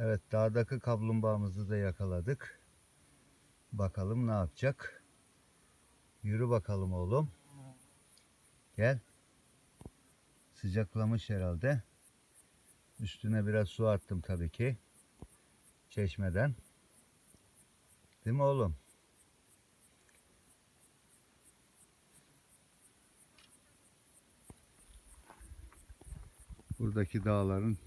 Evet dağdaki kaplumbağamızı da yakaladık. Bakalım ne yapacak. Yürü bakalım oğlum. Gel. Sıcaklamış herhalde. Üstüne biraz su attım tabii ki. Çeşmeden. Değil mi oğlum? Buradaki dağların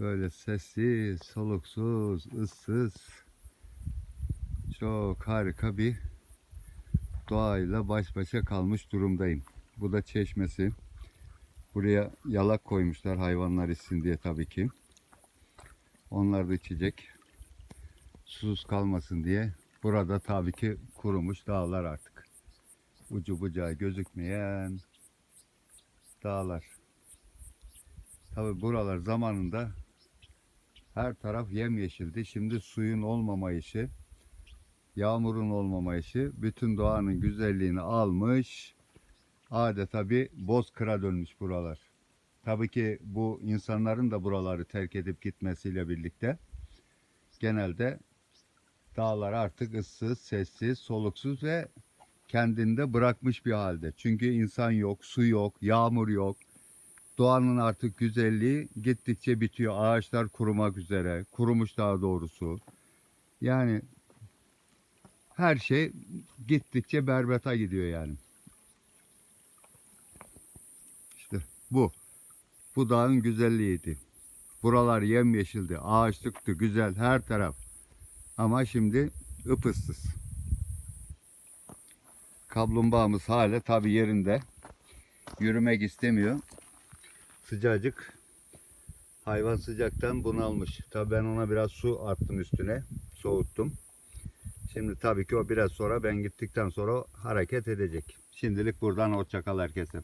böyle sessiz, soluksuz, ıssız çok harika bir doğayla baş başa kalmış durumdayım. Bu da çeşmesi. Buraya yalak koymuşlar hayvanlar içsin diye tabii ki. Onlar da içecek. Susuz kalmasın diye. Burada tabii ki kurumuş dağlar artık. Ucu bucağı gözükmeyen dağlar. Tabii buralar zamanında her taraf yemyeşildi. Şimdi suyun olmamayışı, yağmurun olmamayışı bütün doğanın güzelliğini almış. Adeta bir bozkıra dönmüş buralar. Tabii ki bu insanların da buraları terk edip gitmesiyle birlikte genelde dağlar artık ıssız, sessiz, soluksuz ve kendinde bırakmış bir halde. Çünkü insan yok, su yok, yağmur yok. Doğanın artık güzelliği gittikçe bitiyor. Ağaçlar kurumak üzere, kurumuş daha doğrusu. Yani her şey gittikçe berbeta gidiyor yani. İşte bu. Bu dağın güzelliğiydi. Buralar yemyeşildi, ağaçlıktı, güzel her taraf. Ama şimdi ıpıssız. Kaplumbağamız hala tabi yerinde. Yürümek istemiyor. Sıcacık. Hayvan sıcaktan bunalmış. Tabi ben ona biraz su attım üstüne. Soğuttum. Şimdi tabii ki o biraz sonra ben gittikten sonra hareket edecek. Şimdilik buradan hoşça kal herkese.